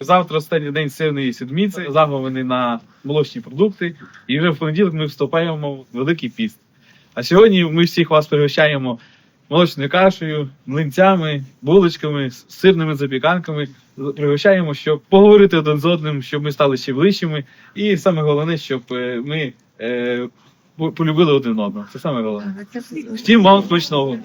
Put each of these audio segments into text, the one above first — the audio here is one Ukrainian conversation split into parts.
завтра останній день сирної сідміці, замовлений на молочні продукти, і вже в понеділок ми вступаємо в Великий піст. А сьогодні ми всіх вас пригощаємо молочною кашею, млинцями, булочками, сирними запіканками. Пригощаємо, щоб поговорити один з одним, щоб ми стали ще ближчими. І саме головне, щоб е, ми е, полюбили один одного. Це саме головне. Всім вам смачного.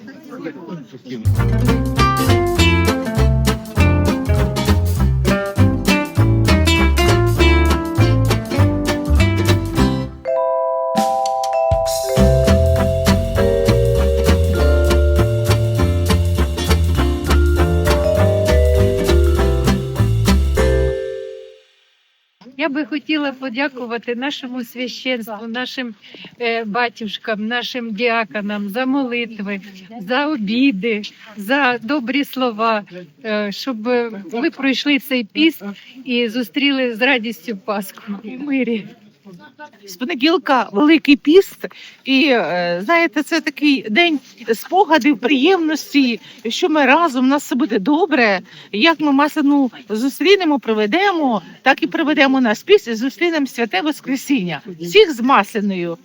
Я би хотіла подякувати нашому священству, нашим е, батюшкам, нашим діаконам за молитви, за обіди, за добрі слова, е, щоб ми пройшли цей піст і зустріли з радістю Пасху і мирі. З понеділка Великий піст, і е, знаєте, це такий день спогадів, приємності, що ми разом, у нас все буде добре. Як ми масляну зустрінемо, проведемо, так і проведемо нас піст зустрінемо святе Воскресіння. Всіх з масляною.